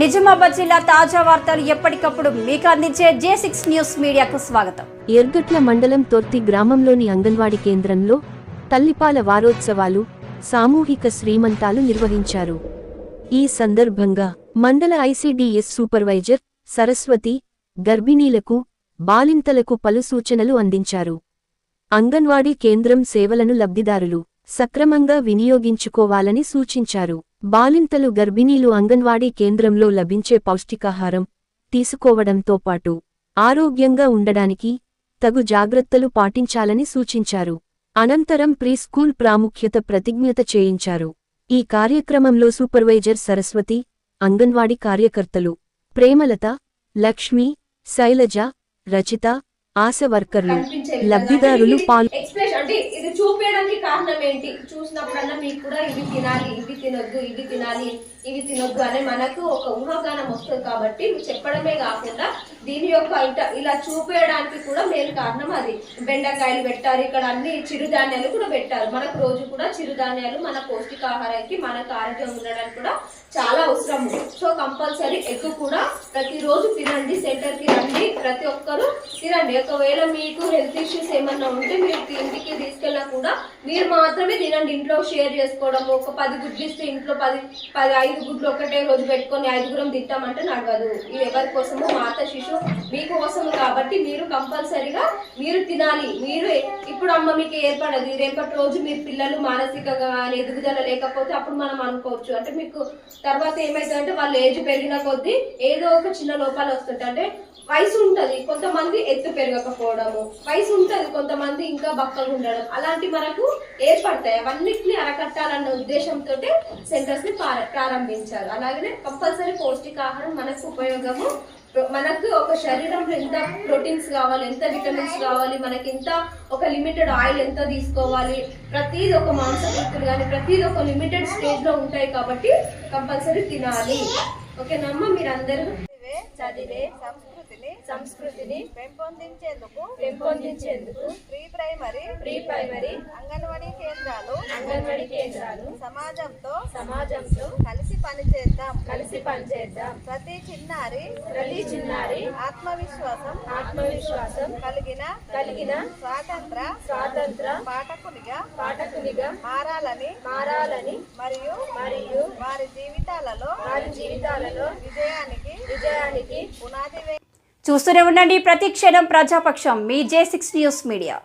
నిజామాబాద్ జిల్లా తాజా వార్తలు ఎప్పటికప్పుడు మీకు అందించే జే సిక్స్ న్యూస్ మీడియాకు స్వాగతం. ఎర్గట్ల మండలం తొర్తి గ్రామంలోని అంగన్వాడీ కేంద్రంలో తల్లిపాల వారోత్సవాలు సామూహిక శ్రీమంతాలు నిర్వహించారు. ఈ సందర్భంగా మండల ఐసీడీఎస్ సూపర్వైజర్ సరస్వతి గర్భిణీలకు బాలింతలకు పలు సూచనలు అందించారు. అంగన్వాడీ కేంద్రం సేవలను లబ్ధిదారులు సక్రమంగా వినియోగించుకోవాలని సూచించారు. బాలింతలు గర్భిణీలు అంగన్వాడీ కేంద్రంలో లభించే పౌష్టికాహారం తీసుకోవడంతో పాటు ఆరోగ్యంగా ఉండడానికి తగు జాగ్రత్తలు పాటించాలని సూచించారు. అనంతరం ప్రీస్కూల్ ప్రాముఖ్యత ప్రతిజ్ఞత చేయించారు. ఈ కార్యక్రమంలో సూపర్వైజర్ సరస్వతి అంగన్వాడీ కార్యకర్తలు ప్రేమలత లక్ష్మి శైలజ రచిత ఆశ వర్కర్లు లబ్ధిదారులు ఇది అంటే ఇది చూపించడానికి కారణం ఏంటి? చూసినప్పుడల్లా మీకు కూడా ఇవి తినాలి ఇవి తినొద్దు ఇవి తినాలి ఇవి తినొద్దు అనే మనకు ఒక ఊహగానం వస్తుంది కాబట్టి చెప్పడమే కాకుండా దీని యొక్క ఇలా చూపేయడానికి కూడా మెయిన్ కారణం అది. బెండకాయలు పెట్టారు ఇక్కడ అన్ని చిరుధాన్యాలు కూడా పెట్టారు. మనకు రోజు కూడా చిరుధాన్యాలు మన పౌష్టికాహారానికి మనకు ఆరోగ్యం ఉండడానికి కూడా చాలా అవసరము సో కంపల్సరీ ఎక్కువ కూడా ప్రతిరోజు తినండి సెంటర్కి రండి ప్రతి ఒక్కరూ తినండి. ఒకవేళ మీకు హెల్త్ ఇష్యూస్ ఏమన్నా ఉంటే మీరు బయటికి తీసుకెళ్ళినా కూడా మీరు మాత్రమే తినండి. ఇంట్లో షేర్ చేసుకోవడం ఒక పది గుడ్లు ఇస్తే ఇంట్లో పది పది ఐదు గుడ్లు ఒకటే రోజు పెట్టుకొని ఐదుగురం తింటామంటే నడవదు. ఇది ఎవరి కోసము మాత శిశు మీకోసము కాబట్టి మీరు కంపల్సరీగా మీరు తినాలి. మీరు ఇప్పుడు అమ్మ మీకు ఏర్పడదు. రేపటి రోజు మీరు పిల్లలు మానసికంగా కానీ ఎదుగుదల లేకపోతే అప్పుడు మనం అనుకోవచ్చు. అంటే మీకు తర్వాత ఏమైతుందంటే వాళ్ళు ఏజ్ పెరిగిన కొద్దీ ఏదో ఒక చిన్న లోపాలు వస్తుంటాయి. అంటే వయసు ఉంటుంది. కొంతమంది ఎత్తు పెరగకపోవడము. వయసు ఉంటుంది. కొంతమంది ఇంకా బక్కగా ఉండడం. అలాంటి మనకు ఏర్పడతాయి. అవన్నిటిని అరకట్టాలన్న ఉద్దేశంతో సెంటర్స్ని ప్రారంభించారు. అలాగనే కంపల్సరీ పౌష్టికాహారం మనకు ఉపయోగము. మనకు ఒక శరీరంలో ఎంత ప్రోటీన్స్ కావాలి ఎంత విటమిన్స్ కావాలి మనకి ఎంత ఒక లిమిటెడ్ ఆయిల్ ఎంత తీసుకోవాలి ప్రతిది ఒక మాంసకృతులు కానీ ప్రతిది ఒక లిమిటెడ్ స్టేజ్లో ఉంటాయి కాబట్టి కంపల్సరీ తినాలి. ఓకేనమ్మా మీరందరూ? చదివే సంస్కృతిని సంస్కృతిని పెంపొందించేందుకు పెంపొందించేందుకు pre primary pre primary anganwadi కేంద్రాలు అంగన్వాడీ కేంద్రాలు సమాజంతో సమాజంతో కలిసి పనిచేద్దాం. కలిసి పనిచేద్దాం. ప్రతి చిన్నారి ప్రతి చిన్నారి ఆత్మవిశ్వాసం ఆత్మవిశ్వాసం కలిగిన కలిగిన స్వాతంత్ర స్వాతంత్ర పాఠకునిగా పాఠకునిగా మారాలని మారాలని మరియు మరియు వారి జీవితాలలో వారి జీవితాలలో విజయానికి చూస్తూనే ఉండండి ప్రతి క్షణం ప్రజాపక్షం మీ జే సిక్స్ న్యూస్ మీడియా.